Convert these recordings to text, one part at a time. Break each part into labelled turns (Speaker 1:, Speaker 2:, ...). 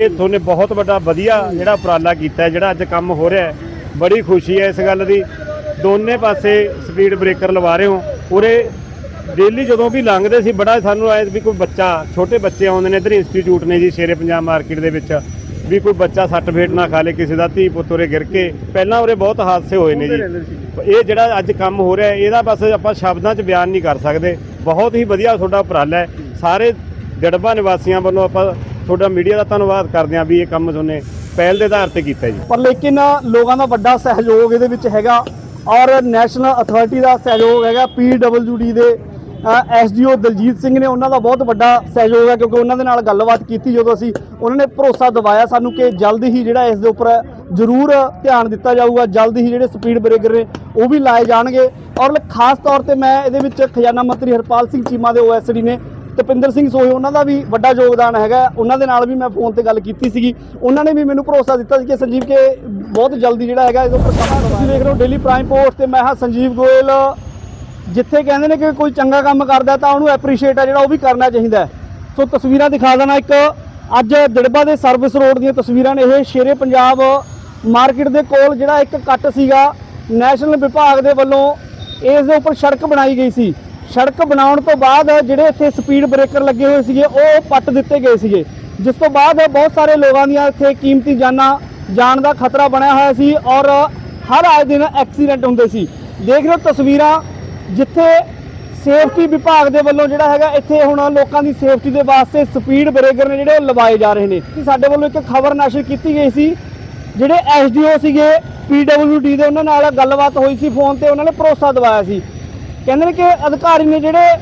Speaker 1: ਇਹ ਤੁਹਾਨੇ ਬਹੁਤ ਵੱਡਾ ਵਧੀਆ ਜਿਹੜਾ ਉਪਰਾਲਾ ਕੀਤਾ ਜਿਹੜਾ ਅੱਜ ਕੰਮ ਹੋ ਰਿਹਾ ਬੜੀ ਖੁਸ਼ੀ ਹੈ ਇਸ ਗੱਲ ਦੀ। ਦੋਨੇ ਪਾਸੇ ਸਪੀਡ ਬ੍ਰੇਕਰ ਲਵਾ ਰਹੇ ਹੋ। ਉਰੇ ਡੇਲੀ ਜਦੋਂ ਵੀ ਲੰਘਦੇ ਸੀ ਬੜਾ ਸਾਨੂੰ ਆਏ ਵੀ ਕੋਈ ਬੱਚਾ ਛੋਟੇ ਬੱਚੇ ਆਉਂਦੇ ਨੇ ਇਧਰ ਇੰਸਟੀਚਿਊਟ ਨੇ ਜੀ ਸ਼ੇਰੇ ਪੰਜਾਬ ਮਾਰਕੀਟ ਦੇ ਵਿੱਚ ਵੀ ਕੋਈ ਬੱਚਾ ਸੱਟ ਫੇਟ ਨਾ ਖਾ ਲੇ ਕਿਸੇ ਦਾ ਧੀ ਪੁੱਤ ਉਰੇ ਗਿਰ ਕੇ। ਪਹਿਲਾਂ ਉਰੇ ਬਹੁਤ ਹਾਦਸੇ ਹੋਏ ਨੇ ਜੀ। ਇਹ ਜਿਹੜਾ ਅੱਜ ਕੰਮ ਹੋ ਰਿਹਾ ਇਹਦਾ ਬਸ ਆਪਾਂ ਸ਼ਬਦਾਂ 'ਚ ਬਿਆਨ ਨਹੀਂ ਕਰ ਸਕਦੇ। ਬਹੁਤ ਹੀ ਵਧੀਆ ਤੁਹਾਡਾ ਉਪਰਾਲਾ ਹੈ। ਸਾਰੇ ਜੜਬਾ ਨਿਵਾਸੀਆਂ ਵੱਲੋਂ ਆਪਾਂ ਤੁਹਾਡਾ ਮੀਡੀਆ ਦਾ ਧੰਨਵਾਦ ਕਰਦੇ ਹਾਂ ਵੀ ਇਹ ਕੰਮ ਤੁਹਾਨੂੰ ਪਹਿਲ ਦੇ ਆਧਾਰ ਤੇ ਕੀਤਾ ਜੀ।
Speaker 2: ਪਰ ਲੇਕਿਨ ਲੋਕਾਂ ਦਾ ਵੱਡਾ ਸਹਿਯੋਗ ਇਹਦੇ ਵਿੱਚ ਹੈਗਾ ਔਰ ਨੈਸ਼ਨਲ ਅਥਾਰਟੀ ਦਾ ਸਹਿਯੋਗ ਹੈਗਾ ਪੀਡਬਲਯੂਡੀ ਦੇ ਐਸਡੀਓ ਦਲਜੀਤ ਸਿੰਘ ਨੇ ਉਹਨਾਂ ਦਾ ਬਹੁਤ ਵੱਡਾ ਸਹਿਯੋਗ ਹੈ ਕਿਉਂਕਿ ਉਹਨਾਂ ਦੇ ਨਾਲ ਗੱਲਬਾਤ ਕੀਤੀ ਜਦੋਂ ਅਸੀਂ ਉਹਨਾਂ ਨੇ ਭਰੋਸਾ ਦਿਵਾਇਆ ਸਾਨੂੰ ਕਿ ਜਲਦ ਹੀ ਜਿਹੜਾ ਇਸ ਦੇ ਉੱਪਰ ਜ਼ਰੂਰ ਧਿਆਨ ਦਿੱਤਾ ਜਾਊਗਾ, ਜਲਦ ਹੀ ਜਿਹੜੇ ਸਪੀਡ ਬ੍ਰੇਕਰ ਨੇ ਉਹ ਵੀ ਲਾਏ ਜਾਣਗੇ। ਔਰ ਖਾਸ ਤੌਰ ਤੇ ਮੈਂ ਇਹਦੇ ਵਿੱਚ ਖਜ਼ਾਨਾ ਮੰਤਰੀ ਹਰਪਾਲ ਸਿੰਘ ਚੀਮਾ ਦੇ ਓਐਸਡੀ ਨੇ ਤਪਿੰਦਰ ਸਿੰਘ ਸੋਹੇ, ਉਹਨਾਂ ਦਾ ਵੀ ਵੱਡਾ ਯੋਗਦਾਨ ਹੈਗਾ। ਉਹਨਾਂ ਦੇ ਨਾਲ ਵੀ ਮੈਂ ਫੋਨ ਤੇ ਗੱਲ ਕੀਤੀ ਸੀਗੀ। ਉਹਨਾਂ ਨੇ ਵੀ ਮੈਨੂੰ ਭਰੋਸਾ ਦਿੱਤਾ ਸੀ ਕਿ ਸੰਜੀਵ ਕੇ ਬਹੁਤ ਜਲਦੀ ਜਿਹੜਾ ਹੈਗਾ, ਇਹਦੇ ਉੱਪਰ ਕੰਮ ਤੁਸੀਂ ਦੇਖ ਰਹੇ ਹੋ ਡੇਲੀ ਪ੍ਰਾਈਮ ਪੋਸਟ ਤੇ ਮੈਂ ਹਾਂ ਸੰਜੀਵ ਗੋਇਲ, ਜਿੱਥੇ ਕਹਿੰਦੇ ਨੇ ਕਿ ਕੋਈ ਚੰਗਾ ਕੰਮ ਕਰਦਾ ਤਾਂ ਉਹਨੂੰ ਐਪਰੀਸ਼ੀਏਟ ਹੈ ਜਿਹੜਾ ਉਹ ਵੀ ਕਰਨਾ ਚਾਹੀਦਾ ਸੋ ਤਸਵੀਰਾਂ ਦਿਖਾ ਦੇਣਾ ਇੱਕ। ਅੱਜ ਦਿੜਬਾ ਦੇ ਸਰਵਿਸ ਰੋਡ ਦੀਆਂ ਤਸਵੀਰਾਂ ਨੇ ਇਹ ਸ਼ੇਰੇ ਪੰਜਾਬ ਮਾਰਕੀਟ ਦੇ ਕੋਲ ਜਿਹੜਾ ਇੱਕ ਕੱਟ ਸੀਗਾ। ਨੈਸ਼ਨਲ ਵਿਭਾਗ ਦੇ ਵੱਲੋਂ ਇਸ ਦੇ ਉੱਪਰ ਸੜਕ ਬਣਾਈ ਗਈ ਸੀ। ਸੜਕ ਬਣਾਉਣ ਤੋਂ ਬਾਅਦ ਜਿਹੜੇ ਇੱਥੇ ਸਪੀਡ ਬ੍ਰੇਕਰ ਲੱਗੇ ਹੋਏ ਸੀਗੇ, ਉਹ ਪੱਟ ਦਿੱਤੇ ਗਏ ਸੀਗੇ। ਜਿਸ ਤੋਂ ਬਾਅਦ ਬਹੁਤ ਸਾਰੇ ਲੋਕਾਂ ਦੀਆਂ ਇੱਥੇ ਕੀਮਤੀ ਜਾਨਾਂ ਜਾਣ ਦਾ ਖਤਰਾ ਬਣਿਆ ਹੋਇਆ ਸੀ ਔਰ ਹਰ ਆਏ ਦਿਨ ਐਕਸੀਡੈਂਟ ਹੁੰਦੇ ਸੀ। ਦੇਖ ਰਹੇ ਹੋ ਤਸਵੀਰਾਂ, ਜਿੱਥੇ ਸੇਫਟੀ ਵਿਭਾਗ ਦੇ ਵੱਲੋਂ ਜਿਹੜਾ ਹੈਗਾ, ਇੱਥੇ ਹੁਣ ਲੋਕਾਂ ਦੀ ਸੇਫਟੀ ਦੇ ਵਾਸਤੇ ਸਪੀਡ ਬ੍ਰੇਕਰ ਨੇ ਜਿਹੜੇ ਉਹ ਲਵਾਏ ਜਾ ਰਹੇ ਨੇ। ਕਿ ਸਾਡੇ ਵੱਲੋਂ ਇੱਕ ਖਬਰ ਨਸ਼ਰ ਕੀਤੀ ਗਈ ਸੀ, ਜਿਹੜੇ ਐਸਡੀਓ ਸੀਗੇ ਪੀਡਬਲਯੂਡੀ ਦੇ ਉਹਨਾਂ ਨਾਲ ਗੱਲਬਾਤ ਹੋਈ ਸੀ, ਫੋਨ ਤੇ ਉਹਨਾਂ ਨੇ ਭਰੋਸਾ ਦਿਵਾਇਆ ਸੀ। ਕਹਿੰਦੇ ਨੇ ਕਿ ਅਧਿਕਾਰੀ ਨੇ ਜਿਹੜੇ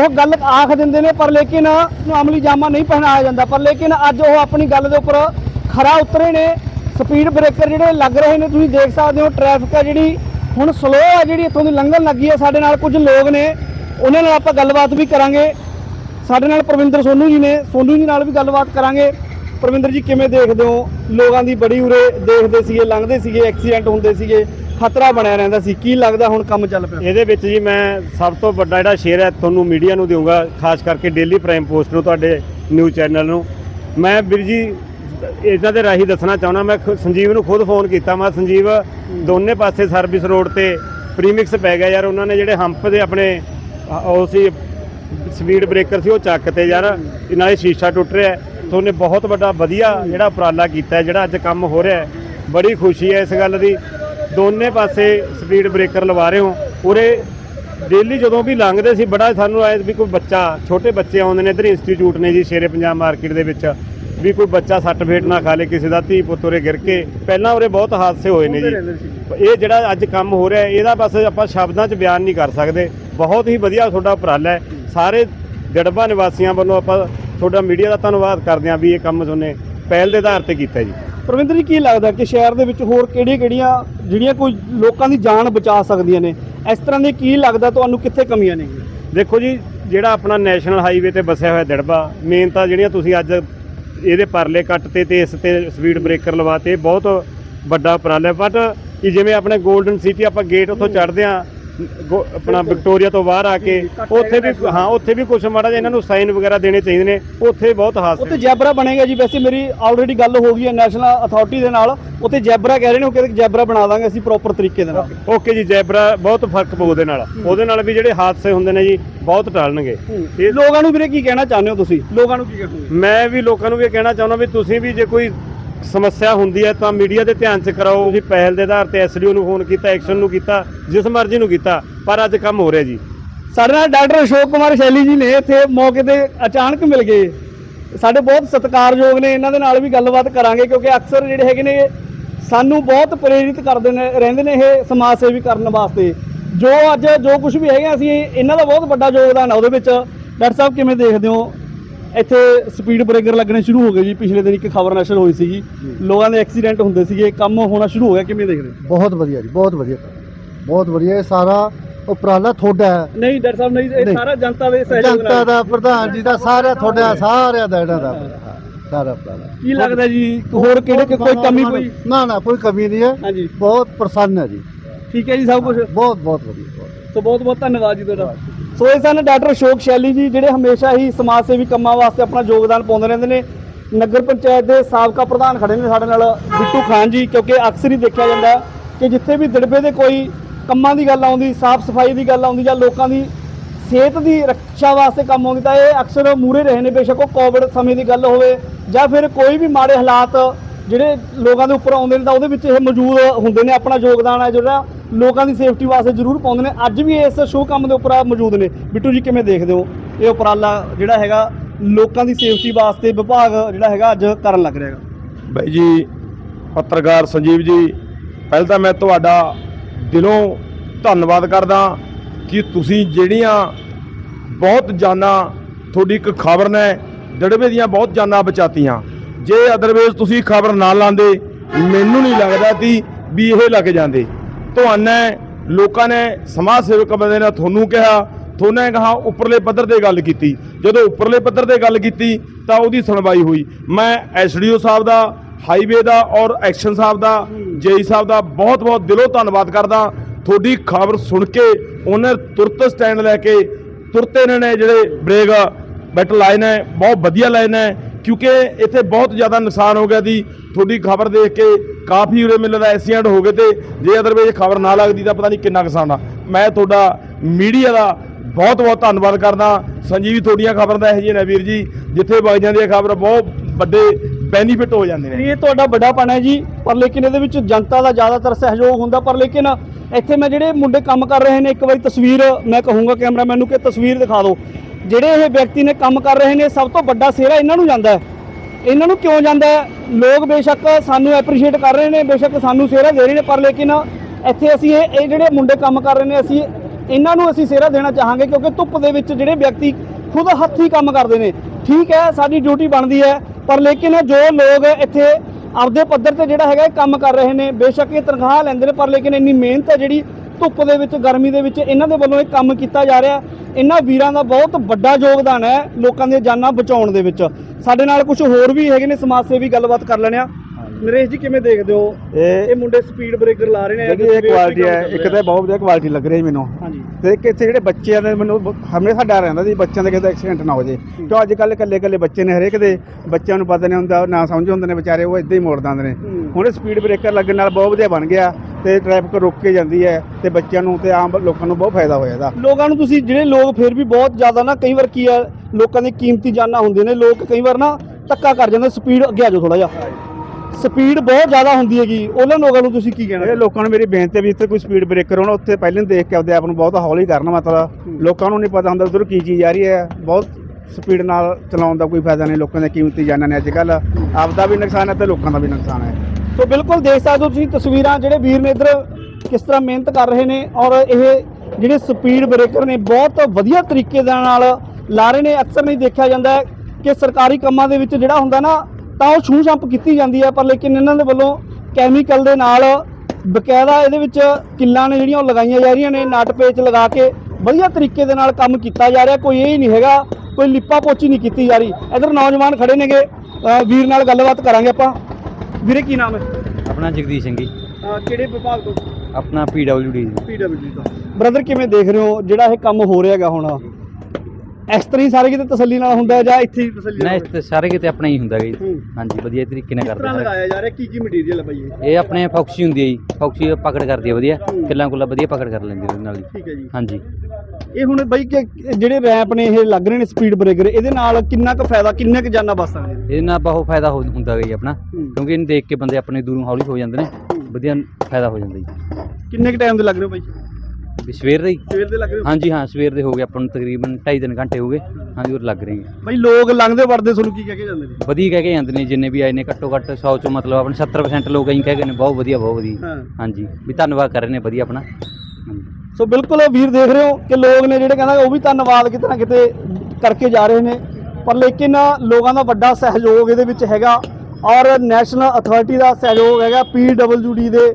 Speaker 2: ਉਹ ਗੱਲ ਆਖ ਦਿੰਦੇ ਨੇ, ਪਰ ਲੇਕਿਨ ਉਹਨੂੰ ਅਮਲੀ ਜਾਮਾ ਨਹੀਂ ਪਹਿਨਾਇਆ ਜਾਂਦਾ। ਪਰ ਲੇਕਿਨ ਅੱਜ ਉਹ ਆਪਣੀ ਗੱਲ ਦੇ ਉੱਪਰ ਖਰਾ ਉਤਰੇ ਨੇ। ਸਪੀਡ ਬ੍ਰੇਕਰ ਜਿਹੜੇ ਲੱਗ ਰਹੇ ਨੇ, ਤੁਸੀਂ ਦੇਖ ਸਕਦੇ ਹੋ ਟ੍ਰੈਫਿਕ ਹੈ ਜਿਹੜੀ ਹੁਣ ਸਲੋ ਆ, ਜਿਹੜੀ ਇੱਥੋਂ ਦੀ ਲੰਘਣ ਲੱਗੀ ਹੈ ਸਾਡੇ ਨਾਲ ਕੁਝ ਲੋਕ ਨੇ। ਉਹਨਾਂ ਨਾਲ ਆਪਾਂ ਗੱਲਬਾਤ ਵੀ ਕਰਾਂਗੇ। ਸਾਡੇ ਨਾਲ ਪ੍ਰਵਿੰਦਰ ਸੋਨੂ ਜੀ ਨੇ, ਸੋਨੂ ਜੀ ਨਾਲ ਵੀ ਗੱਲਬਾਤ ਕਰਾਂਗੇ। ਪ੍ਰਵਿੰਦਰ ਜੀ, ਕਿਵੇਂ ਦੇਖਦੇ ਹੋ? ਲੋਕਾਂ ਦੀ ਬੜੀ ਉਰੇ ਦੇਖਦੇ ਸੀਗੇ, ਲੰਘਦੇ ਸੀਗੇ ਐਕਸੀਡੈਂਟ ਹੁੰਦੇ ਸੀਗੇ, ਖਤਰਾ ਬਣਿਆ ਰਹਿੰਦਾ ਸੀ। ਕੀ ਲੱਗਦਾ ਹੁਣ ਕੰਮ ਚੱਲ ਪਿਆ?
Speaker 1: ਇਹਦੇ ਵਿੱਚ ਜੀ ਮੈਂ ਸਭ ਤੋਂ ਵੱਡਾ ਜਿਹੜਾ ਸ਼ੇਅਰ ਹੈ, ਤੁਹਾਨੂੰ ਮੀਡੀਆ ਨੂੰ ਦੇਵਾਂਗਾ ਖਾਸ ਕਰਕੇ ਡੇਲੀ ਪ੍ਰਾਈਮ ਪੋਸਟ ਨੂੰ, ਤੁਹਾਡੇ ਨਿਊਜ਼ ਚੈਨਲ ਨੂੰ। ਮੈਂ ਵੀਰ ਜੀ ਇਹਨਾਂ ਦੇ ਰਾਹੀਂ ਦੱਸਣਾ ਚਾਹੁੰਦਾ, ਮੈਂ ਖੁ- ਸੰਜੀਵ ਨੂੰ ਖੁਦ ਫੋਨ ਕੀਤਾ। ਮੈਂ ਸੰਜੀਵ, ਦੋਨੇ ਪਾਸੇ ਸਰਵਿਸ ਰੋਡ ਤੇ ਪ੍ਰੀਮਿਕਸ ਪੈ ਗਿਆ ਯਾਰ, ਉਹਨਾਂ ਨੇ ਜਿਹੜੇ ਹੰਪ ਦੇ ਆਪਣੇ ਉਹ ਸੀ ਸਪੀਡ ਬ੍ਰੇਕਰ ਸੀ, ਉਹ ਚੱਕ ਤੇ ਯਾਰ ਇਹਨਾਂ ਦੇ ਸ਼ੀਸ਼ਾ ਟੁੱਟ ਰਿਹਾ। ਤੁਹਾਨੇ ਬਹੁਤ ਵੱਡਾ ਵਧੀਆ ਜਿਹੜਾ ਉਪਰਾਲਾ ਕੀਤਾ ਜਿਹੜਾ ਅੱਜ ਕੰਮ ਹੋ ਰਿਹਾ ਬੜੀ ਖੁਸ਼ੀ ਹੈ ਇਸ ਗੱਲ ਦੀ। ਦੋਨੇ ਪਾਸੇ ਸਪੀਡ ਬ੍ਰੇਕਰ ਲਵਾ ਰਹੇ ਹੋ। ਉਰੇ ਡੇਲੀ ਜਦੋਂ ਵੀ ਲੰਘਦੇ ਸੀ ਬੜਾ ਸਾਨੂੰ ਆਏ ਵੀ ਕੋਈ ਬੱਚਾ ਛੋਟੇ ਬੱਚੇ ਆਉਂਦੇ ਨੇ ਇਧਰ ਇੰਸਟੀਚਿਊਟ ਨੇ ਜੀ ਸ਼ੇਰੇ ਪੰਜਾਬ ਮਾਰਕੀਟ ਦੇ ਵਿੱਚ ਵੀ ਕੋਈ ਬੱਚਾ ਸੱਟ ਫੇਟ ਨਾ ਖਾ ਲੇ ਕਿਸੇ ਦਾ ਧੀ ਪੁੱਤ ਉਰੇ ਗਿਰ ਕੇ। ਪਹਿਲਾਂ ਉਰੇ ਬਹੁਤ ਹਾਦਸੇ ਹੋਏ ਨੇ ਜੀ। ਇਹ ਜਿਹੜਾ ਅੱਜ ਕੰਮ ਹੋ ਰਿਹਾ ਇਹਦਾ ਬਸ ਆਪਾਂ ਸ਼ਬਦਾਂ 'ਚ ਬਿਆਨ ਨਹੀਂ ਕਰ ਸਕਦੇ। ਬਹੁਤ ਹੀ ਵਧੀਆ ਤੁਹਾਡਾ ਉਪਰਾਲਾ ਹੈ। ਸਾਰੇ ਜੜਬਾ ਨਿਵਾਸੀਆਂ ਵੱਲੋਂ ਆਪਾਂ ਤੁਹਾਡਾ ਮੀਡੀਆ ਦਾ ਧੰਨਵਾਦ ਕਰਦੇ ਹਾਂ ਵੀ ਇਹ ਕੰਮ ਤੁਹਾਨੇ ਪਹਿਲ ਦੇ ਆਧਾਰ ਤੇ ਕੀਤਾ ਜੀ।
Speaker 2: ਪ੍ਰਵਿੰਦਰ ਜੀ ਕੀ ਲੱਗਦਾ ਕਿ ਸ਼ਹਿਰ ਦੇ ਵਿੱਚ ਹੋਰ ਕਿਹੜੀਆਂ-ਕਿਹੜੀਆਂ ਜਿਹੜੀਆਂ ਕੋਈ ਲੋਕਾਂ ਦੀ ਜਾਨ ਬਚਾ ਸਕਦੀਆਂ ਨੇ ਇਸ ਤਰ੍ਹਾਂ ਦੇ ਕੀ ਲੱਗਦਾ ਤੁਹਾਨੂੰ ਕਿੱਥੇ ਕਮੀਆਂ ਨੇ?
Speaker 1: ਦੇਖੋ ਜੀ ਜਿਹੜਾ ਆਪਣਾ ਨੈਸ਼ਨਲ ਹਾਈਵੇ ਤੇ ਵਸਿਆ ਹੋਇਆ ਦੜਬਾ ਮੇਨ ਤਾਂ ਜਿਹੜੀਆਂ ਤੁਸੀਂ ਅੱਜ ਇਹਦੇ ਪਰਲੇ ਕੱਟ ਤੇ ਤੇ ਇਸ ਤੇ ਸਪੀਡ ਬ੍ਰੇਕਰ ਲਵਾਤੇ ਬਹੁਤ ਵੱਡਾ ਉਪਰਾਲਾ ਹੈ। ਬਟ ਜਿਵੇਂ ਆਪਣੇ 골ਡਨ ਸਿਟੀ ਆਪਾਂ ਗੇਟ ਉੱਥੋਂ ਚੜ੍ਹਦੇ ਆ ਆਪਣਾ ਵਿਕਟੋਰੀਆ ਤੋਂ ਬਾਹਰ ਆ ਕੇ ਉੱਥੇ ਵੀ ਹਾਂ ਉੱਥੇ ਵੀ ਕੁਝ ਮਾੜਾ ਜਿਹਾ ਇਹਨਾਂ ਨੂੰ ਸਾਈਨ ਵਗੈਰਾ ਦੇਣੇ ਚਾਹੀਦੇ ਨੇ ਉੱਥੇ ਬਹੁਤ ਹਾਦਸੇ
Speaker 2: ਉੱਥੇ ਜੈਬਰਾ ਬਣੇਗਾ ਜੀ ਵੈਸੇ ਮੇਰੀ ਆਲਰੇਡੀ ਗੱਲ ਹੋ ਗਈ ਹੈ ਨੈਸ਼ਨਲ ਅਥਾਰਟੀ ਦੇ ਨਾਲ। ਉੱਥੇ ਜੈਬਰਾ ਕਹਿ ਰਹੇ ਨੇ ਉਹ ਕਹਿੰਦੇ ਜੈਬਰਾ ਬਣਾ ਦਾਂਗੇ ਅਸੀਂ ਪ੍ਰੋਪਰ ਤਰੀਕੇ ਦੇ ਨਾਲ।
Speaker 1: ਓਕੇ ਜੀ ਜੈਬਰਾ ਬਹੁਤ ਫ਼ਰਕ ਪਊ ਉਹਦੇ ਨਾਲ। ਉਹਦੇ ਨਾਲ ਵੀ ਜਿਹੜੇ ਹਾਦਸੇ ਹੁੰਦੇ ਨੇ ਜੀ ਬਹੁਤ ਟਲਣਗੇ। ਇਹ
Speaker 2: ਲੋਕਾਂ ਨੂੰ ਵੀਰੇ ਕੀ ਕਹਿਣਾ ਚਾਹੁੰਦੇ ਹੋ ਤੁਸੀਂ? ਲੋਕਾਂ ਨੂੰ ਕੀ ਕਹੋਗੇ
Speaker 1: ਮੈਂ ਵੀ ਲੋਕਾਂ ਨੂੰ ਵੀ ਇਹ ਕਹਿਣਾ ਚਾਹੁੰਦਾ ਵੀ ਤੁਸੀਂ ਵੀ ਜੇ ਕੋਈ ਸਮੱਸਿਆ ਹੁੰਦੀ ਹੈ ਤਾਂ ਮੀਡੀਆ ਦੇ ਧਿਆਨ 'ਚ ਕਰਾਓ। ਤੁਸੀਂ ਪਹਿਲ ਦੇ ਆਧਾਰ ਤੇ ਐਸਡੀਓ ਨੂੰ ਫੋਨ ਕੀਤਾ, ਐਕਸ਼ਨ ਨੂੰ ਕੀਤਾ, ਜਿਸ ਮਰਜ਼ੀ ਨੂੰ ਕੀਤਾ, ਪਰ ਅੱਜ ਕੰਮ ਹੋ ਰਿਹਾ ਜੀ।
Speaker 2: ਸਾਡੇ ਨਾਲ ਡਾਕਟਰ ਅਸ਼ੋਕ ਕੁਮਾਰ ਸ਼ੈਲੀ ਜੀ ਨੇ ਇੱਥੇ ਮੌਕੇ ਤੇ ਅਚਾਨਕ ਮਿਲ ਗਏ। ਸਾਡੇ ਬਹੁਤ ਸਤਿਕਾਰਯੋਗ ਨੇ, ਇਹਨਾਂ ਦੇ ਨਾਲ ਵੀ ਗੱਲਬਾਤ ਕਰਾਂਗੇ, ਕਿਉਂਕਿ ਅਕਸਰ ਜਿਹੜੇ ਹੈਗੇ ਨੇ, ਸਾਨੂੰ ਬਹੁਤ ਪ੍ਰੇਰਿਤ ਕਰਦੇ ਨੇ, ਰਹਿੰਦੇ ਨੇ ਇਹ ਸਮਾਜ ਸੇਵੀ ਕਰਨ ਵਾਸਤੇ। ਜੋ ਅੱਜ ਜੋ ਕੁਝ ਵੀ ਹੈਗਾ ਅਸੀਂ ਇਹਨਾਂ ਦਾ ਬਹੁਤ ਵੱਡਾ ਯੋਗਦਾਨ ਹੈ ਉਹਦੇ ਵਿੱਚ। ਡਾਕਟਰ ਸਾਹਿਬ, ਕਿਵੇਂ ਦੇਖਦੇ ਹੋ? ਇੱਥੇ ਸਪੀਡ ਬ੍ਰੇਕਰ ਲੱਗਣੇ ਸ਼ੁਰੂ ਹੋ ਗਏ ਜੀ। ਪਿਛਲੇ ਦਿਨ ਇੱਕ ਖਬਰ ਨਸ਼ਰ ਹੋਈ ਸੀਗੀ। ਲੋਕਾਂ ਦੇ ਐਕਸੀਡੈਂਟ ਹੁੰਦੇ ਸੀਗੇ। ਕੰਮ ਹੋਣਾ ਸ਼ੁਰੂ ਹੋ ਗਿਆ। ਕਿਵੇਂ ਦੇਖਦੇ
Speaker 3: ਬਹੁਤ ਵਧੀਆ ਜੀ ਬਹੁਤ ਵਧੀਆ। ਬਹੁਤ ਵਧੀਆ। ਇਹ ਸਾਰਾ ਉਪਰਾਲਾ ਤੁਹਾਡਾ ਹੈ।
Speaker 2: ਨਹੀਂ ਡਾਕਟਰ ਸਾਹਿਬ ਨਹੀਂ ਇਹ। ਸਾਰਾ ਜਨਤਾ ਦੇ ਸਹਿਯੋਗ
Speaker 3: ਜਨਤਾ
Speaker 2: ਨਾਲ
Speaker 3: ਦਾ ਪ੍ਰਧਾਨ ਜੀ ਦਾ ਸਾਰਾ ਤੁਹਾਡਾ ਸਾਰਿਆਂ ਦਾ ਇਹਨਾਂ ਦਾ। ਸਾਰਾ ਉਪਰਾਲਾ।
Speaker 2: ਕੀ ਲੱਗਦਾ ਜੀ? ਹੋਰ ਕਿਹੜੇ ਕੋਈ ਕਮੀ ਕੋਈ?
Speaker 3: ਨਾ ਨਾ ਕੋਈ ਕਮੀ ਨਹੀਂ ਹੈ।
Speaker 2: ਹਾਂਜੀ।
Speaker 3: ਬਹੁਤ ਪ੍ਰਸੰਨ ਹੈ ਜੀ।
Speaker 2: ਠੀਕ ਹੈ ਜੀ ਸਭ ਕੁਝ
Speaker 3: ਬਹੁਤ ਬਹੁਤ ਵਧੀਆ।
Speaker 2: ਸੋ ਬਹੁਤ ਬਹੁਤ ਧੰਨਵਾਦ ਜੀ ਤੁਹਾਡਾ। ਸੋ ਇਹ ਸਨ ਡਾਕਟਰ ਅਸ਼ੋਕ ਸ਼ੈਲੀ ਜੀ ਜਿਹੜੇ ਹਮੇਸ਼ਾ ਹੀ ਸਮਾਜ ਸੇਵੀ ਕੰਮਾਂ ਵਾਸਤੇ ਆਪਣਾ ਯੋਗਦਾਨ ਪਾਉਂਦੇ ਰਹਿੰਦੇ ਨੇ। ਨਗਰ ਪੰਚਾਇਤ ਦੇ ਸਾਬਕਾ ਪ੍ਰਧਾਨ ਖੜੇ ਨੇ ਸਾਡੇ ਨਾਲ, ਬਿੱਟੂ ਖਾਨ ਜੀ, ਕਿਉਂਕਿ ਅਕਸਰ ਹੀ ਦੇਖਿਆ ਜਾਂਦਾ ਕਿ ਜਿੱਥੇ ਵੀ ਦੜਬੇ ਦੇ ਕੋਈ ਕੰਮਾਂ ਦੀ ਗੱਲ ਆਉਂਦੀ, ਸਾਫ਼ ਸਫ਼ਾਈ ਦੀ ਗੱਲ ਆਉਂਦੀ ਜਾਂ ਲੋਕਾਂ ਦੀ ਸਿਹਤ ਦੀ ਰੱਖਿਆ ਵਾਸਤੇ ਕੰਮ ਆਉਂਦੀ, ਤਾਂ ਇਹ ਅਕਸਰ ਮੂਰੇ ਰਹੇ ਨੇ। ਬੇਸ਼ੱਕ ਉਹ ਕੋਵਿਡ ਸਮੇਂ ਦੀ ਗੱਲ ਹੋਵੇ ਜਾਂ ਫਿਰ ਕੋਈ ਵੀ ਮਾੜੇ ਹਾਲਾਤ ਜਿਹੜੇ ਲੋਕਾਂ ਦੇ ਉੱਪਰ ਆਉਂਦੇ ਨੇ ਤਾਂ ਉਹਦੇ ਵਿੱਚ ਇਹ ਮੌਜੂਦ ਹੁੰਦੇ ਨੇ, ਆਪਣਾ ਯੋਗਦਾਨ ਹੈ ਜਿਹੜਾ, ਲੋਕਾਂ ਦੀ ਸੇਫਟੀ ਵਾਸਤੇ ਜ਼ਰੂਰ ਪਾਉਂਦੇ ਨੇ। ਅੱਜ ਵੀ ਇਸ ਸ਼ੋਅ ਕੰਮ ਦੇ ਉੱਪਰ ਮੌਜੂਦ ਨੇ। ਬਿੱਟੂ ਜੀ, ਕਿਵੇਂ ਦੇਖਦੇ ਹੋ? ਇਹ ਉਪਰਾਲਾ ਜਿਹੜਾ ਹੈਗਾ, ਲੋਕਾਂ ਦੀ ਸੇਫਟੀ ਵਾਸਤੇ ਵਿਭਾਗ ਜਿਹੜਾ ਹੈਗਾ ਅੱਜ ਕਰਨ ਲੱਗ ਰਿਹਾ ਹੈਗਾ।
Speaker 4: ਬਾਈ ਜੀ, ਪੱਤਰਕਾਰ ਸੰਜੀਵ ਜੀ, ਪਹਿਲਾਂ ਤਾਂ ਮੈਂ ਤੁਹਾਡਾ ਦਿਲੋਂ ਧੰਨਵਾਦ ਕਰਦਾ ਕਿ ਤੁਸੀਂ ਜਿਹੜੀਆਂ ਬਹੁਤ ਜਾਨਾਂ, ਤੁਹਾਡੀ ਇੱਕ ਖਬਰ ਨੇ ਦੜਵੇ ਦੀਆਂ ਬਹੁਤ ਜਾਨਾਂ ਬਚਾਤੀਆਂ। ਜੇ ਅਦਰਵੇਜ਼ ਤੁਸੀਂ ਖਬਰ ਨਾ ਲਾਉਂਦੇ, ਮੈਨੂੰ ਨਹੀਂ ਲੱਗਦਾ ਸੀ ਵੀ ਇਹ ਲੱਗ ਜਾਂਦੇ। ਤੁਹਾਨੂੰ ਲੋਕਾਂ ਨੇ ਸਮਾਜ ਸੇਵਕ ਬੰਦੇ ਨੇ ਤੁਹਾਨੂੰ ਕਿਹਾ, ਤੁਹਾਨੂੰ ਕਹਾ ਉੱਪਰਲੇ ਪੱਧਰ ਤੇ ਗੱਲ ਕੀਤੀ। ਜਦੋਂ ਉੱਪਰਲੇ ਪੱਧਰ ਤੇ ਗੱਲ ਕੀਤੀ, ਤਾਂ ਉਹਦੀ ਸੁਣਵਾਈ ਹੋਈ। ਮੈਂ ਐਸਡੀਓ ਸਾਹਿਬ ਦਾ ਹਾਈਵੇ ਦਾ ਔਰ ਐਕਸ਼ਨ ਸਾਹਿਬ ਦਾ ਜੇਈ ਸਾਹਿਬ ਦਾ ਬਹੁਤ ਬਹੁਤ ਦਿਲੋਂ ਧੰਨਵਾਦ ਕਰਦਾ। ਤੁਹਾਡੀ ਖਬਰ ਸੁਣ ਕੇ ਉਹਨੇ ਤੁਰਤ ਸਟੈਂਡ ਲੈ ਕੇ ਤੁਰਤ ਇਹਨਾਂ ਨੇ ਜਿਹੜੇ ਬ੍ਰੇਕ ਬੈਟ ਲਾਏ ਨੇ ਬਹੁਤ ਵਧੀਆ ਲਾਏ ਨੇ ਕਿਉਂਕਿ ਇੱਥੇ ਬਹੁਤ ਜ਼ਿਆਦਾ ਨੁਕਸਾਨ ਹੋ ਗਿਆ ਸੀ ਤੁਹਾਡੀ ਖਬਰ ਦੇਖ ਕੇ ਕਾਫੀ ਉਰੇ ਮਿਲਦਾ ਐਕਸੀਡੈਂਟ ਹੋ ਗਏ ਤੇ ਜੇ ਅਦਰਵੇਜ਼ ਖਬਰ ਨਾ ਲੱਗਦੀ ਤਾਂ ਪਤਾ ਨਹੀਂ ਕਿੰਨਾ ਨੁਕਸਾਨ ਆ। ਮੈਂ ਤੁਹਾਡਾ ਮੀਡੀਆ ਦਾ ਬਹੁਤ ਬਹੁਤ ਧੰਨਵਾਦ ਕਰਦਾ। ਸੰਜੀਵ, ਤੁਹਾਡੀਆਂ ਖਬਰਾਂ ਦਾ ਇਹ ਜੀ ਨੇ ਵੀਰ ਜੀ, ਜਿੱਥੇ ਵਗ ਜਾਂਦੀ ਹੈ ਖਬਰ ਬਹੁਤ ਵੱਡੇ ਬੈਨੀਫਿਟ ਹੋ ਜਾਂਦੇ ਨੇ।
Speaker 2: ਇਹ ਤੁਹਾਡਾ ਵੱਡਾ ਪਣ ਹੈ ਜੀ, ਪਰ ਲੇਕਿਨ ਇਹਦੇ ਵਿੱਚ ਜਨਤਾ ਦਾ ਜ਼ਿਆਦਾਤਰ ਸਹਿਯੋਗ ਹੁੰਦਾ, ਪਰ ਲੇਕਿਨ ਇੱਥੇ ਮੈਂ ਜਿਹੜੇ ਮੁੰਡੇ ਕੰਮ ਕਰ ਰਹੇ ਨੇ, ਇੱਕ ਵਾਰੀ ਤਸਵੀਰ ਮੈਂ ਕਹੂੰਗਾ ਕੈਮਰਾਮੈਨ ਨੂੰ ਕਿ ਤਸਵੀਰ ਦਿਖਾ ਦਿਓ। ਜਿਹੜੇ ਇਹ ਵਿਅਕਤੀ ਨੇ ਕੰਮ ਕਰ ਰਹੇ ਨੇ ਸਭ ਤੋਂ ਵੱਡਾ ਸਿਹਰਾ ਇਹਨਾਂ ਨੂੰ ਜਾਂਦਾ ਹੈ। ਇਹਨਾਂ ਨੂੰ ਕਿਉਂ ਜਾਂਦਾ ਹੈ? ਲੋਕ ਬੇਸ਼ੱਕ ਸਾਨੂੰ ਐਪਰੀਸ਼ੀਏਟ ਕਰ ਰਹੇ ਨੇ, ਬੇਸ਼ੱਕ ਸਾਨੂੰ ਸਿਹਰਾ ਦੇ ਰਹੇ ਨੇ, ਪਰ ਲੇਕਿਨ ਇੱਥੇ ਅਸੀਂ ਇਹ ਇਹ ਜਿਹੜੇ ਮੁੰਡੇ ਕੰਮ ਕਰ ਰਹੇ ਨੇ, ਅਸੀਂ ਇਹਨਾਂ ਨੂੰ ਅਸੀਂ ਸਿਹਰਾ ਦੇਣਾ ਚਾਹਾਂਗੇ ਕਿਉਂਕਿ ਧੁੱਪ ਦੇ ਵਿੱਚ ਜਿਹੜੇ ਵਿਅਕਤੀ ਖੁਦ ਹੱਥੀਂ ਕੰਮ ਕਰਦੇ ਨੇ। ਠੀਕ ਹੈ, ਸਾਡੀ ਡਿਊਟੀ ਬਣਦੀ ਹੈ, ਪਰ ਲੇਕਿਨ ਜੋ ਲੋਕ ਇੱਥੇ ਆਪਦੇ ਪੱਧਰ ਤੇ ਜਿਹੜਾ ਹੈਗਾ ਕੰਮ ਕਰ ਰਹੇ ਨੇ, ਬੇਸ਼ੱਕ ਇਹ ਤਨਖਾਹ ਲੈਂਦੇ ਨੇ, ਪਰ ਲੇਕਿਨ ਇੰਨੀ ਮਿਹਨਤ ਹੈ ਜਿਹੜੀ ਧੁੱਪ ਦੇ ਵਿੱਚ ਗਰਮੀ ਦੇ ਵਿੱਚ ਇਹਨਾਂ ਦੇ ਵੱਲੋਂ ਇਹ ਕੰਮ ਕੀਤਾ ਜਾ ਰਿਹਾ। ਇਹਨਾਂ ਵੀਰਾਂ ਦਾ ਬਹੁਤ ਵੱਡਾ ਯੋਗਦਾਨ ਹੈ ਲੋਕਾਂ ਦੀਆਂ ਜਾਨਾਂ ਬਚਾਉਣ ਦੇ ਵਿੱਚ। ਸਾਡੇ ਨਾਲ ਕੁਝ ਹੋਰ ਵੀ ਹੈਗੇ ਨੇ ਸਮਾਜ ਸੇਵੀ ਗੱਲਬਾਤ ਕਰ ਲੈਣੇ ਆ ਨਰੇਸ਼ ਜੀ ਕਿਵੇਂ ਦੇਖਦੇ ਹੋ?
Speaker 5: ਇਹ
Speaker 2: ਮੁੰਡੇ ਸਪੀਡ ਬ੍ਰੇਕਰ ਲਾ ਰਹੇ ਨੇ
Speaker 5: ਜਿਹੜੀ ਇਹ ਕੁਆਲਿਟੀ ਹੈ ਇੱਕ ਤਾਂ ਬਹੁਤ ਵਧੀਆ ਕੁਆਲਿਟੀ ਲੱਗ ਰਹੀ ਮੈਨੂੰ।
Speaker 2: ਹਾਂਜੀ।
Speaker 5: ਤੇ ਇੱਥੇ ਜਿਹੜੇ ਬੱਚਿਆਂ ਦੇ ਮੈਨੂੰ ਹਮੇਸ਼ਾ ਡਰ ਰਹਿੰਦਾ ਸੀ ਬੱਚਿਆਂ ਦੇ ਕਿਸੇ ਦਾ ਐਕਸੀਡੈਂਟ ਨਾ ਹੋ ਜੇ ਕਿਉਂ ਅੱਜ ਕੱਲ੍ਹ ਇਕੱਲੇ ਇਕੱਲੇ ਬੱਚੇ ਨੇ ਹਰੇਕ ਦੇ ਬੱਚਿਆਂ ਨੂੰ ਪਤਾ ਨਹੀਂ ਹੁੰਦਾ ਨਾ ਸਮਝ ਹੁੰਦੇ ਨੇ ਵਿਚਾਰੇ ਉਹ ਇਦਾਂ ਹੀ ਮੋੜ ਦਿੰਦੇ ਨੇ। ਹੁਣ ਸਪੀਡ ਬ੍ਰੇਕਰ ਲੱਗਣ ਨਾਲ ਬਹੁਤ ਵਧੀਆ ਬਣ ਗਿਆ। ਤੇ ਟ੍ਰੈਫਿਕ ਰੁਕ ਕੇ ਜਾਂਦੀ ਹੈ ਤੇ ਬੱਚਿਆਂ ਨੂੰ ਤੇ ਆਮ ਲੋਕਾਂ ਨੂੰ ਬਹੁਤ ਫਾਇਦਾ ਹੋਇਆ ਇਹਦਾ।
Speaker 2: ਲੋਕਾਂ ਨੂੰ ਤੁਸੀਂ ਜਿਹੜੇ ਲੋਕ ਫਿਰ ਵੀ ਬਹੁਤ ਜ਼ਿਆਦਾ ਨਾ ਕਈ ਵਾਰ ਕੀ ਹੈ ਲੋਕਾਂ ਦੀ ਕੀਮਤੀ ਜਾਨਾਂ ਹੁੰਦੀਆਂ ਨੇ ਲੋਕ ਕਈ ਵਾਰ ਨਾ ਧੱਕਾ ਕਰ ਜਾਂਦੇ ਸਪੀਡ ਅੱਗੇ ਆ ਜਾਓ ਥੋੜਾ ਜਿਹਾ। ਸਪੀਡ ਬਹੁਤ ਜ਼ਿਆਦਾ ਹੁੰਦੀ ਹੈਗੀ। ਉਹਨਾਂ ਲੋਕਾਂ ਨੂੰ ਤੁਸੀਂ ਕੀ ਕਹਿਣਾ?
Speaker 5: ਇਹ ਲੋਕਾਂ ਨੂੰ ਮੇਰੀ ਬੇਨਤੀ ਹੈ ਵੀ ਇੱਥੇ ਕੋਈ ਸਪੀਡ ਬ੍ਰੇਕਰ ਹੋਣਾ ਉੱਥੇ ਪਹਿਲਾਂ ਦੇਖ ਕੇ ਆਪਦੇ ਆਪ ਨੂੰ ਬਹੁਤ ਹੌਲੀ ਕਰਨ ਮਤਲਬ। ਲੋਕਾਂ ਨੂੰ ਨਹੀਂ ਪਤਾ ਹੁੰਦਾ ਉਧਰ ਕੀ ਚੀਜ਼ ਆ ਰਹੀ ਹੈ। ਬਹੁਤ ਸਪੀਡ ਨਾਲ ਚਲਾਉਣ ਦਾ ਕੋਈ ਫਾਇਦਾ ਨਹੀਂ ਲੋਕਾਂ ਦੀਆਂ ਕੀਮਤੀ ਜਾਨਾਂ ਨੇ ਅੱਜ ਕੱਲ੍ਹ। ਆਪਦਾ ਵੀ ਨੁਕਸਾਨ ਹੈ ਤੇ ਲੋਕਾਂ ਦਾ ਵੀ ਨੁਕਸਾਨ ਹੈ।
Speaker 2: ਸੋ ਬਿਲਕੁਲ ਦੇਖ ਸਕਦੇ ਹੋ ਤੁਸੀਂ ਤਸਵੀਰਾਂ ਜਿਹੜੇ ਵੀਰ ਨੇ ਇੱਧਰ ਕਿਸ ਤਰ੍ਹਾਂ ਮਿਹਨਤ ਕਰ ਰਹੇ ਨੇ ਔਰ ਇਹ ਜਿਹੜੇ ਸਪੀਡ ਬ੍ਰੇਕਰ ਨੇ, ਬਹੁਤ ਵਧੀਆ ਤਰੀਕੇ ਦੇ ਨਾਲ ਲਾ ਰਹੇ ਨੇ। ਅਕਸਰ ਨਹੀਂ ਦੇਖਿਆ ਜਾਂਦਾ ਕਿ ਸਰਕਾਰੀ ਕੰਮਾਂ ਦੇ ਵਿੱਚ ਜਿਹੜਾ ਹੁੰਦਾ ਨਾ, ਤਾਂ ਉਹ ਛੂਹ ਛੰਪ ਕੀਤੀ ਜਾਂਦੀ ਹੈ, ਪਰ ਲੇਕਿਨ ਇਹਨਾਂ ਦੇ ਵੱਲੋਂ ਕੈਮੀਕਲ ਦੇ ਨਾਲ ਬਕਾਇਦਾ ਇਹਦੇ ਵਿੱਚ ਕਿੱਲਾਂ ਨੇ ਜਿਹੜੀਆਂ ਉਹ ਲਗਾਈਆਂ ਜਾ ਰਹੀਆਂ ਨੇ, ਨਟ ਪੇਚ ਲਗਾ ਕੇ ਵਧੀਆ ਤਰੀਕੇ ਦੇ ਨਾਲ ਕੰਮ ਕੀਤਾ ਜਾ ਰਿਹਾ। ਕੋਈ ਇਹ ਹੀ ਨਹੀਂ ਹੈਗਾ, ਕੋਈ ਲਿੱਪਾ ਪੋਚੀ ਨਹੀਂ ਕੀਤੀ ਜਾ ਰਹੀ। ਇੱਧਰ ਨੌਜਵਾਨ ਖੜੇ ਨੇਗੇ ਵੀਰ ਨਾਲ ਗੱਲਬਾਤ ਕਰਾਂਗੇ ਆਪਾਂ। ਵੀਰੇ ਕੀ ਨਾਮ ਹੈ?
Speaker 6: ਆਪਣਾ ਜਗਦੀਸ਼ ਸਿੰਘ ਜੀ।
Speaker 2: ਕਿਹੜੇ ਵਿਭਾਗ ਤੋਂ?
Speaker 6: ਆਪਣਾ ਪੀਡਬਲਯੂਡੀ
Speaker 2: ਪੀਡਬਲਯੂ ਤੋਂ। ਬ੍ਰਦਰ ਕਿਵੇਂ ਦੇਖ ਰਹੇ ਹੋ? ਜਿਹੜਾ ਇਹ ਕੰਮ ਹੋ ਰਿਹਾ ਹੈਗਾ ਹੁਣ ਇਸ ਤਰ੍ਹਾਂ ਹੀ ਸਾਰੇ ਕਿਤੇ ਤਸੱਲੀ ਨਾਲ ਹੁੰਦਾ ਹੈ ਜਾਂ ਇੱਥੇ ਹੀ ਤਸੱਲੀ
Speaker 6: ਨਾ
Speaker 2: ਨਾਲ
Speaker 6: ਇਸ ਤੇ ਸਾਰੇ ਕਿਤੇ ਆਪਣਾ ਹੀ ਹੁੰਦਾ ਜੀ।
Speaker 2: ਹੂੰ।
Speaker 6: ਹਾਂਜੀ ਵਧੀਆ ਤਰੀਕੇ ਨਾਲ
Speaker 2: ਕਿਸ ਤਰ੍ਹਾਂ
Speaker 6: ਕਰਦੇ
Speaker 2: ਲਗਾਇਆ ਜਾ ਰਿਹਾ? ਕੀ ਕੀ ਮਟੀਰੀਅਲ ਹੈ ਭਾਈ ਇਹ?
Speaker 6: ਇਹ ਆਪਣੇ ਫੌਕਸੀ ਹੁੰਦੀ ਹੈ ਜੀ। ਫੌਕਸੀ ਪਕੜ ਕਰਦੀ ਹੈ ਵਧੀਆ। ਕਿੱਲਾਂ ਕੁੱਲਾ ਵਧੀਆ ਪਕੜ ਕਰ ਲੈਂਦੀ ਹੈ ਉਹਦੇ ਨਾਲ ਜੀ
Speaker 2: ਠੀਕ ਹੈ ਜੀ।
Speaker 6: ਹਾਂਜੀ।
Speaker 2: ਇਹ ਹੁਣ ਬਾਈ ਕਿ ਜਿਹੜੇ ਰੈਂਪ ਨੇ ਇਹ ਲੱਗ ਰਹੇ ਨੇ ਸਪੀਡ ਬ੍ਰੇਕਰ ਇਹਦੇ ਨਾਲ ਕਿੰਨਾ ਕੁ ਫਾਇਦਾ ਕਿੰਨੇ ਕੁ ਜਾਨਾਂ ਬਚ ਸਕਦੀਆਂ
Speaker 6: ਇਹਦੇ ਨਾਲ ਬਹੁਤ ਫਾਇਦਾ ਹੋ- ਹੁੰਦਾ ਹੈ ਜੀ ਆਪਣਾ। ਕਿਉਂਕਿ ਇਹਨੂੰ ਦੇਖ ਕੇ ਬੰਦੇ ਆਪਣੇ ਦੂਰੋਂ ਹੌਲੀ ਹੋ ਜਾਂਦੇ ਨੇ ਵਧੀਆ ਫਾਇਦਾ ਹੋ ਜਾਂਦਾ ਜੀ।
Speaker 2: ਕਿੰਨੇ ਕੁ ਟਾਈਮ ਦੇ ਲੱਗ ਰਹੇ ਹੋ ਬਾਈ?
Speaker 6: ਵੀ ਸਵੇਰ ਦੇ ਹੀ।
Speaker 2: ਸਵੇਰ ਦੇ ਲੱਗ ਰਹੇ ਹੋ?
Speaker 6: ਹਾਂਜੀ ਹਾਂ ਸਵੇਰ ਦੇ ਹੋ ਗਏ ਆਪਾਂ ਨੂੰ ਤਕਰੀਬਨ 2.5 ਘੰਟੇ ਹੋ ਗਏ ਹਾਂਜੀ ਉਹ ਲੱਗ ਰਹੇ ਨੇ।
Speaker 2: ਬਾਈ ਲੋਕ ਲੰਘਦੇ ਵੜਦੇ ਤੁਹਾਨੂੰ ਕੀ ਕਹਿ ਕੇ ਜਾਂਦੇ ਨੇ?
Speaker 6: ਵਧੀਆ ਕਹਿ ਕੇ ਜਾਂਦੇ ਨੇ ਜਿੰਨੇ ਵੀ ਆਏ ਨੇ ਘੱਟੋ ਘੱਟ 100 ਚੋਂ ਮਤਲਬ ਆਪਣੇ 70% ਲੋਕ ਐਂ ਕਹਿ ਗਏ ਨੇ ਬਹੁਤ ਵਧੀਆ ਬਹੁਤ ਵਧੀਆ।
Speaker 2: ਹਾਂ।
Speaker 6: ਹਾਂਜੀ ਵੀ ਧੰਨਵਾਦ ਕਰ ਰਹੇ ਨੇ ਵਧੀਆ ਆਪਣਾ।
Speaker 2: ਸੋ ਬਿਲਕੁਲ ਵੀਰ ਦੇਖ ਰਹੇ ਹੋ ਕਿ ਲੋਕ ਨੇ ਜਿਹੜੇ ਕਹਿੰਦਾ ਉਹ ਵੀ ਧੰਨਵਾਦ ਕਿਤੇ ਨਾ ਕਿਤੇ ਕਰਕੇ ਜਾ ਰਹੇ ਨੇ। ਪਰ ਲੇਕਿਨ ਲੋਕਾਂ ਦਾ ਵੱਡਾ ਸਹਿਯੋਗ ਇਹਦੇ ਵਿੱਚ ਹੈਗਾ ਔਰ ਨੈਸ਼ਨਲ ਅਥਾਰਟੀ ਦਾ ਸਹਿਯੋਗ ਹੈਗਾ ਪੀਡਬਲਯੂਡੀ ਦੇ।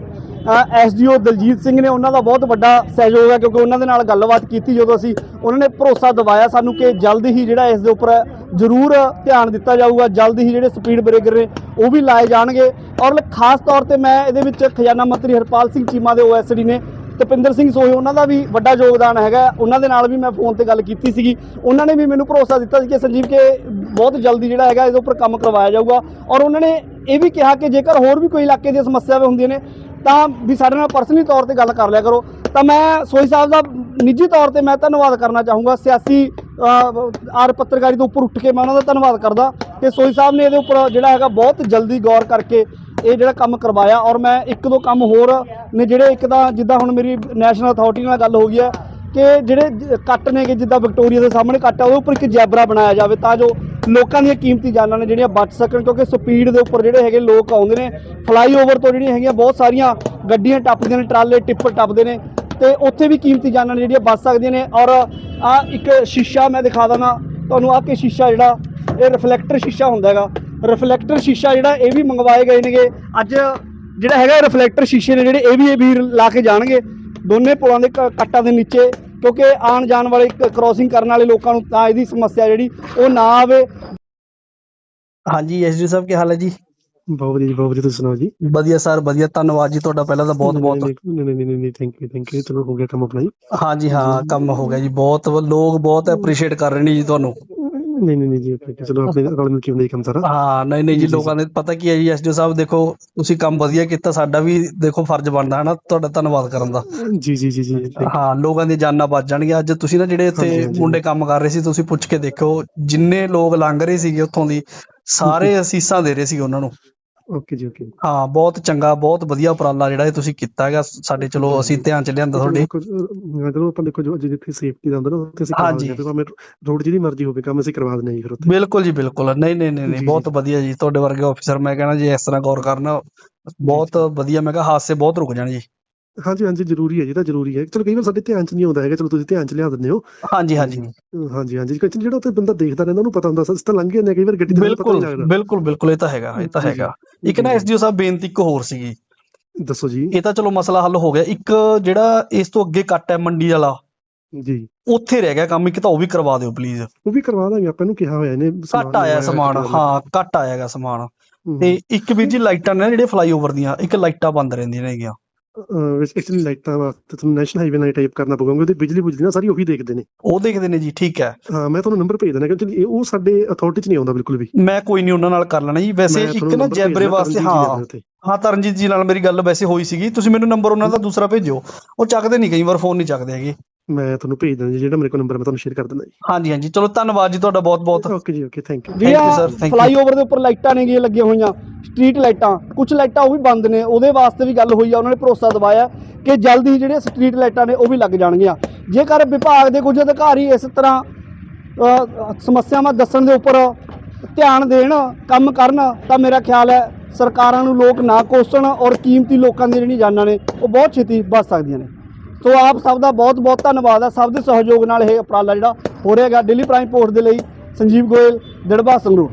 Speaker 2: ਐਸਡੀਓ ਦਲਜੀਤ ਸਿੰਘ ਨੇ ਉਹਨਾਂ ਦਾ ਬਹੁਤ ਵੱਡਾ ਸਹਿਯੋਗ ਹੈ ਕਿਉਂਕਿ ਉਹਨਾਂ ਦੇ ਨਾਲ ਗੱਲਬਾਤ ਕੀਤੀ ਜਦੋਂ ਅਸੀਂ ਉਹਨਾਂ ਨੇ ਭਰੋਸਾ ਦਿਵਾਇਆ ਸਾਨੂੰ ਕਿ ਜਲਦ ਹੀ ਜਿਹੜਾ ਇਸ ਦੇ ਉੱਪਰ ਜ਼ਰੂਰ ਧਿਆਨ ਦਿੱਤਾ ਜਾਊਗਾ, ਜਲਦ ਹੀ ਜਿਹੜੇ ਸਪੀਡ ਬ੍ਰੇਕਰ ਨੇ ਉਹ ਵੀ ਲਾਏ ਜਾਣਗੇ। ਔਰ ਖਾਸ ਤੌਰ ਤੇ ਮੈਂ ਇਹਦੇ ਵਿੱਚ ਖਜ਼ਾਨਾ ਮੰਤਰੀ ਹਰਪਾਲ ਸਿੰਘ ਚੀਮਾ ਦੇ ਓਐਸਡੀ ਨੇ ਤਪਿੰਦਰ ਸਿੰਘ ਸੋਹੀ, ਉਹਨਾਂ ਦਾ ਵੀ ਵੱਡਾ ਯੋਗਦਾਨ ਹੈਗਾ। ਉਹਨਾਂ ਦੇ ਨਾਲ ਵੀ ਮੈਂ ਫੋਨ ਤੇ ਗੱਲ ਕੀਤੀ ਸੀਗੀ। ਉਹਨਾਂ ਨੇ ਵੀ ਮੈਨੂੰ ਭਰੋਸਾ ਦਿੱਤਾ ਸੀ ਕਿ ਸੰਜੀਵ ਕੇ ਬਹੁਤ ਜਲਦੀ ਜਿਹੜਾ ਹੈਗਾ ਇਹਦੇ ਉੱਪਰ ਕੰਮ ਕਰਵਾਇਆ ਜਾਊਗਾ। ਔਰ ਉਹਨਾਂ ਨੇ ਇਹ ਵੀ ਕਿਹਾ ਕਿ ਜੇਕਰ ਹੋਰ ਵੀ ਕੋਈ ਇਲਾਕੇ ਦੀਆਂ ਸਮੱਸਿਆਵਾਂ ਹੁੰਦੀਆਂ ਨੇ, ਤਾਂ ਵੀ ਸਾਡੇ ਨਾਲ ਪਰਸਨਲੀ ਤੌਰ ਤੇ ਗੱਲ ਕਰ ਲਿਆ ਕਰੋ। ਤਾਂ ਮੈਂ ਸੋਹੀ ਸਾਹਿਬ ਦਾ ਨਿੱਜੀ ਤੌਰ ਤੇ ਮੈਂ ਧੰਨਵਾਦ ਕਰਨਾ ਚਾਹੂੰਗਾ। ਸਿਆਸੀ ਆਰ ਪੱਤਰਕਾਰੀ ਤੋਂ ਉੱਪਰ ਉੱਠ ਕੇ ਮੈਂ ਉਹਨਾਂ ਦਾ ਧੰਨਵਾਦ ਕਰਦਾ। ਕਿ ਸੋਹੀ ਸਾਹਿਬ ਨੇ ਇਹਦੇ ਉੱਪਰ ਜਿਹੜਾ ਹੈਗਾ ਬਹੁਤ ਜਲਦੀ ਗੌਰ ਕਰਕੇ ਇਹ ਜਿਹੜਾ ਕੰਮ ਕਰਵਾਇਆ ਔਰ ਮੈਂ ਇੱਕ ਦੋ ਕੰਮ ਹੋਰ ਨੇ ਜਿਹੜੇ ਇੱਕ ਤਾਂ ਜਿੱਦਾਂ ਹੁਣ ਮੇਰੀ ਨੈਸ਼ਨਲ ਅਥਾਰਟੀ ਨਾਲ ਗੱਲ ਹੋ ਗਈ ਹੈ ਕਿ ਜਿਹੜੇ ਕੱਟ ਨੇਗੇ ਜਿੱਦਾਂ ਵਿਕਟੋਰੀਆ ਦੇ ਸਾਹਮਣੇ ਕੱਟ ਆ, ਉਹਦੇ ਉੱਪਰ ਇੱਕ ਜੈਬਰਾ ਬਣਾਇਆ ਜਾਵੇ ਤਾਂ ਜੋ ਲੋਕਾਂ ਦੀਆਂ ਕੀਮਤੀ ਜਾਨਾਂ ਨੇ ਜਿਹੜੀਆਂ ਬਚ ਸਕਣ ਕਿਉਂਕਿ ਸਪੀਡ ਦੇ ਉੱਪਰ ਜਿਹੜੇ ਹੈਗੇ ਲੋਕ ਆਉਂਦੇ ਨੇ ਫਲਾਈਓਵਰ ਤੋਂ ਜਿਹੜੀਆਂ ਹੈਗੀਆਂ ਬਹੁਤ ਸਾਰੀਆਂ ਗੱਡੀਆਂ ਟੱਪਦੀਆਂ ਨੇ, ਟਰਾਲੇ ਟਿੱਪਰ ਟੱਪਦੇ ਨੇ ਤੇ ਉੱਥੇ ਵੀ ਕੀਮਤੀ ਜਾਨਾਂ ਨੇ ਜਿਹੜੀਆਂ ਬਚ ਸਕਦੀਆਂ ਨੇ ਔਰ ਆ ਇੱਕ ਸ਼ੀਸ਼ਾ ਮੈਂ ਦਿਖਾ ਦਾਂ ਤੁਹਾਨੂੰ ਆ ਕੇ ਸ਼ੀਸ਼ਾ ਜਿਹੜਾ ਇਹ ਰਿਫਲੈਕਟਰ ਸ਼ੀਸ਼ਾ ਹੁੰਦਾ ਹੈਗਾ। ਰਿਫਲੈਕਟਰ ਸ਼ੀਸ਼ਾ ਜਿਹੜਾ ਇਹ ਵੀ ਮੰਗਵਾਏ ਗਏ ਨੇਗੇ। ਅੱਜ ਜਿਹੜਾ ਹੈਗਾ ਰਿਫਲੈਕਟਰ ਸ਼ੀਸ਼ੇ ਨੇ ਜਿਹੜੇ ਇਹ ਵੀ ਇਹ ਵੀਰ ਲਾ ਕੇ ਜਾਣਗੇ। ਦੋਨੇ ਪੁਲਾਂ ਦੇ ਕੱਟਾਂ ਦੇ ਨੀਚੇ ਕਿਉਂਕਿ ਆਉਣ ਜਾਣ ਵਾਲੇ ਕ੍ਰੋਸਿੰਗ ਕਰਨ ਵਾਲੇ ਲੋਕਾਂ ਨੂੰ ਤਾਂ ਇਹਦੀ ਸਮੱਸਿਆ ਜਿਹੜੀ ਉਹ ਨਾ ਆਵੇ।
Speaker 7: ਹਾਂਜੀ ਐਸਡੀ ਸਾਹਿਬ ਕੀ ਹਾਲ ਹੈ ਜੀ?
Speaker 8: ਬਹੁਤ ਵਧੀਆ ਜੀ ਬਹੁਤ ਵਧੀਆ। ਤੁਸੀਂ ਸੁਣਾਓ ਜੀ?
Speaker 7: ਵਧੀਆ ਸਰ ਵਧੀਆ। ਧੰਨਵਾਦ ਜੀ ਤੁਹਾਡਾ ਪਹਿਲਾਂ ਤਾਂ ਬਹੁਤ ਬਹੁਤ।
Speaker 8: ਨਹੀਂ ਨਹੀਂ ਨਹੀਂ ਨਹੀਂ ਥੈਂਕ ਯੂ ਥੈਂਕ ਯੂ ਚਲੋ ਹੋ ਗਿਆ ਕੰਮ ਆਪਣਾ ਜੀ।
Speaker 7: ਹਾਂਜੀ ਹਾਂ ਕੰਮ ਹੋ ਗਿਆ ਜੀ। ਬਹੁਤ ਲੋਕ ਬਹੁਤ ਐਪਰੀਸ਼ੀਏਟ ਕਰ ਰਹੇ ਨੇ ਜੀ ਤੁਹਾਨੂੰ।
Speaker 8: ਨਹੀਂ ਨਹੀਂ ਜੀ ਚਲੋ ਆਪਣੇ ਰਲ ਮਿਲ ਕੇ ਹੁੰਦਾ ਕੰਮ ਸਾਰਾ।
Speaker 7: ਹਾਂ ਨਹੀਂ ਨਹੀਂ ਜੀ ਲੋਕਾਂ ਦੇ ਪਤਾ ਕੀ ਹੈ ਜੀ ਐਸਡੀ ਸਾਹਿਬ ਦੇਖੋ ਤੁਸੀਂ ਕੰਮ ਵਧੀਆ ਕੀਤਾ ਸਾਡਾ ਵੀ ਦੇਖੋ ਫਰਜ਼ ਬਣਦਾ ਹੈ ਨਾ ਤੁਹਾਡਾ ਧੰਨਵਾਦ ਕਰਨ ਦਾ।
Speaker 8: ਜੀ ਜੀ ਜੀ ਜੀ.
Speaker 7: ਹਾਂ ਲੋਕਾਂ ਦੀਆਂ ਜਾਨਾਂ ਬਚ ਜਾਣਗੀਆਂ। ਅੱਜ ਤੁਸੀਂ ਨਾ ਜਿਹੜੇ ਇੱਥੇ। ਮੁੰਡੇ ਕੰਮ ਕਰ ਰਹੇ ਸੀ ਤੁਸੀਂ ਪੁੱਛ ਕੇ ਦੇਖੋ ਜਿੰਨੇ ਲੋਕ ਲੰਘ ਰਹੇ ਸੀਗੇ ਉੱਥੋਂ ਦੀ ਸਾਰੇ ਅਸੀਸਾਂ ਦੇ ਰਹੇ ਸੀ ਉਹਨਾਂ ਨੂੰ।
Speaker 8: ਓਕੇ ਜੀ ਓਕੇ
Speaker 7: ਹਾਂ ਬਹੁਤ ਚੰਗਾ ਬਹੁਤ ਵਧੀਆ ਉਪਰਾਲਾ ਜਿਹੜਾ ਇਹ ਤੁਸੀਂ ਕੀਤਾ ਹੈਗਾ। ਸਾਡੇ ਚਲੋ ਅਸੀਂ ਧਿਆਨ ਚ ਲਿਆਂਦਾ ਤੁਹਾਡੇ।
Speaker 8: ਚਲੋ ਆਪਾਂ ਦੇਖੋ ਜੋ ਜਿੱਥੇ ਸੇਫਟੀ ਦਾ ਹੁੰਦਾ ਨਾ ਉੱਥੇ ਅਸੀਂ। ਕਰਵਾ ਦਿੰਦੇ ਹਾਂ ਰੋਡ ਜਿਹਦੀ ਮਰਜ਼ੀ ਹੋਵੇ ਕੰਮ ਅਸੀਂ ਕਰਵਾ ਦਿੰਦੇ ਹਾਂ ਜੀ ਫਿਰ ਉੱਥੇ।
Speaker 7: ਬਿਲਕੁਲ ਜੀ ਬਿਲਕੁਲ। ਨਹੀਂ ਨਹੀਂ ਨਹੀਂ ਬਹੁਤ ਵਧੀਆ ਜੀ। ਤੁਹਾਡੇ ਵਰਗੇ ਅਫਸਰ ਮੈਂ ਕਹਿੰਦਾ ਜੀ ਇਸ ਤਰ੍ਹਾਂ ਗੌਰ ਕਰਨ ਬਹੁਤ ਵਧੀਆ। ਮੈਂ ਕਿਹਾ ਹਾਦਸੇ ਬਹੁਤ ਰੁਕ ਜਾਣ ਜੀ।
Speaker 8: ਹਾਂਜੀ ਹਾਂਜੀ ਜ਼ਰੂਰੀ ਹੈ ਜੀ ਤਾਂ ਜ਼ਰੂਰੀ ਹੈ। ਚਲੋ ਕਈ ਵਾਰ ਸਾਡੇ ਧਿਆਨ ਚ ਨਹੀਂ ਆਉਂਦਾ ਹੈਗਾ। ਚਲੋ ਤੁਸੀਂ ਧਿਆਨ ਚ ਲਿਆ ਦਿੰਦੇ ਹੋ।
Speaker 7: ਹਾਂਜੀ ਹਾਂਜੀ।
Speaker 8: ਹਾਂਜੀ ਹਾਂਜੀ। ਕਈ ਜਿਹੜਾ ਉੱਥੇ ਬੰਦਾ ਦੇਖਦਾ ਰਹਿੰਦਾ ਉਹਨੂੰ ਪਤਾ ਹੁੰਦਾ ਤਾਂ ਲੰਘ ਜਾਂਦੇ ਕਈ ਵਾਰ ਗੱਡੀ ਦਾ ਪਤਾ ਨਹੀਂ ਲੱਗਦਾ।
Speaker 7: ਬਿਲਕੁਲ ਬਿਲਕੁਲ ਇਹ ਤਾਂ ਹੈਗਾ ਇਹ ਤਾਂ। ਹੈਗਾ। ਇੱਕ ਨਾ ਐਸਡੀਓ ਸਾਹਿਬ ਬੇਨਤੀ ਇੱਕ ਹੋਰ ਸੀਗੀ।
Speaker 8: ਦੱਸੋ ਜੀ।
Speaker 7: ਇਹ ਤਾਂ ਚਲੋ ਮਸਲਾ ਹੱਲ ਹੋ ਗਿਆ। ਇੱਕ ਜਿਹੜਾ ਇਸ ਤੋਂ ਅੱਗੇ ਕੱਟ ਹੈ ਮੰਡੀ ਵਾਲਾ
Speaker 8: ਜੀ।
Speaker 7: ਉੱਥੇ ਰਹਿ ਗਿਆ ਕੰਮ ਇੱਕ ਤਾਂ ਉਹ ਵੀ ਕਰਵਾ ਦਿਓ ਪਲੀਜ਼
Speaker 8: ਉਹ ਵੀ ਕਰਵਾ ਦਾਂਗੇ ਆਪਾਂ ਨੂੰ ਕਿਹਾ ਹੋਇਆ ਇਹਨੇ
Speaker 7: ਘੱਟ ਆਇਆ ਸਮਾਨ ਹਾਂ ਘੱਟ ਆਇਆਗਾ ਸਮਾਨ। ਤੇ ਇੱਕ ਵੀਰ ਜੀ ਲਾਈਟਾਂ ਨੇ ਜਿਹੜੇ ਫਲਾਈਓਵਰ ਦੀਆਂ ਇੱਕ ਲਾਈਟਾਂ ਬੰਦ ਰਹਿੰਦੀਆਂ ਨੇਗੀਆਂ
Speaker 8: ਵੈਸੇ ਐਕਚੁਅਲੀ ਲਾਈਟਾਂ ਵਾਸਤੇ ਤੁਹਾਨੂੰ ਨੈਸ਼ਨਲ ਹਾਈਵੇ ਨਾਲ ਟਾਈਪ ਕਰਨਾ ਪਊਗਾ ਉਹਦੇ ਬਿਜਲੀ ਬੁਜਲੀ ਨਾ ਸਾਰੀ ਉਹੀ ਦੇਖਦੇ ਨੇ।
Speaker 7: ਉਹ ਦੇਖਦੇ ਨੇ ਜੀ ਠੀਕ ਹੈ।
Speaker 8: ਹਾਂ ਮੈਂ ਤੁਹਾਨੂੰ ਨੰਬਰ ਭੇਜ ਦੇਣਾ ਕਿਉਂਕਿ ਇਹ ਉਹ ਸਾਡੇ ਅਥਾਰਟੀ 'ਚ ਨਹੀਂ ਆਉਂਦਾ ਬਿਲਕੁਲ ਵੀ।
Speaker 7: ਮੈਂ ਕੋਈ ਨਹੀਂ ਉਹਨਾਂ ਨਾਲ ਕਰ ਲੈਣਾ ਜੀ। ਵੈਸੇ ਇੱਕ ਨਾ
Speaker 8: ਭੇਜ
Speaker 7: ਜੈਬਰੇ ਵਾਸਤੇ ਹਾਂ। ਹਾਂ ਤਰਨਜੀਤ ਜੀ ਨਾਲ ਮੇਰੀ ਗੱਲ ਵੈਸੇ ਹੋਈ ਸੀਗੀ। ਤੁਸੀਂ ਮੈਨੂੰ ਨੰਬਰ ਉਹਨਾਂ ਦਾ ਦੂਸਰਾ ਭੇਜਿਓ ਉਹ ਚੱਕਦੇ ਨਹੀਂ ਕਈ ਵਾਰ ਫੋਨ ਨਹੀਂ ਚੱਕਦੇ ਹੈਗੇ।
Speaker 8: ਮੈਂ ਤੁਹਾਨੂੰ ਭੇਜ ਦੇਣਾ ਜੀ, ਜਿਹੜਾ ਮੇਰੇ ਕੋਲ ਨੰਬਰ ਮੈਂ ਤੁਹਾਨੂੰ ਸ਼ੇਅਰ ਕਰ ਦਿੰਦਾ ਜੀ।
Speaker 7: ਹਾਂਜੀ ਹਾਂਜੀ। ਚਲੋ ਧੰਨਵਾਦ ਜੀ ਤੁਹਾਡਾ ਬਹੁਤ ਬਹੁਤ।
Speaker 8: Okay ji okay thank you
Speaker 2: we
Speaker 7: Thank you,
Speaker 2: ਆ
Speaker 7: sir, thank you.
Speaker 2: ਫਲਾਈਓਵਰ ਦੇ ਉੱਪਰ ਲਾਈਟਾਂ ਨੇਗੀਆਂ ਲੱਗੀਆਂ ਹੋਈਆਂ ਸਟਰੀਟ ਲਾਈਟਾਂ ਕੁਝ ਲਾਈਟਾਂ ਉਹ ਵੀ ਬੰਦ ਨੇ ਉਹਦੇ ਵਾਸਤੇ ਵੀ ਗੱਲ ਹੋਈ ਆ ਉਹਨਾਂ ਨੇ ਭਰੋਸਾ ਦਿਵਾਇਆ ਕਿ ਜਲਦੀ ਹੀ ਜਿਹੜੀਆਂ ਸਟਰੀਟ ਲਾਈਟਾਂ ਨੇ ਉਹ ਵੀ ਲੱਗ ਜਾਣਗੀਆਂ। ਜੇਕਰ ਵਿਭਾਗ ਦੇ ਕੁਝ ਅਧਿਕਾਰੀ ਇਸ ਤਰ੍ਹਾਂ ਅ, ਸਮੱਸਿਆਵਾਂ ਦੱਸਣ ਦੇ ਉੱਪਰ ਧਿਆਨ ਦੇਣ ਕੰਮ ਕਰਨ ਤਾਂ ਮੇਰਾ ਖਿਆਲ ਹੈ ਸਰਕਾਰਾਂ ਨੂੰ ਲੋਕ ਨਾ ਕੋਸਣ ਔਰ ਕੀਮਤੀ ਲੋਕਾਂ ਦੀਆਂ ਜਿਹੜੀਆਂ ਜਾਨਾਂ ਨੇ ਉਹ ਬਹੁਤ ਛੇਤੀ ਬਚ ਸਕਦੀਆਂ ਨੇ। ਸੋ ਆਪ ਸਭ ਦਾ ਬਹੁਤ ਬਹੁਤ ਧੰਨਵਾਦ ਹੈ ਸਭ ਦੇ ਸਹਿਯੋਗ ਨਾਲ ਇਹ ਉਪਰਾਲਾ ਜਿਹੜਾ ਹੋ ਰਿਹਾ ਹੈਗਾ, ਦਿੱਲੀ ਪ੍ਰਾਈਮ ਪੋਸਟ ਦੇ ਲਈ ਸੰਜੀਵ ਗੋਇਲ, ਦਿੜਬਾ ਸੰਗਰੂਰ।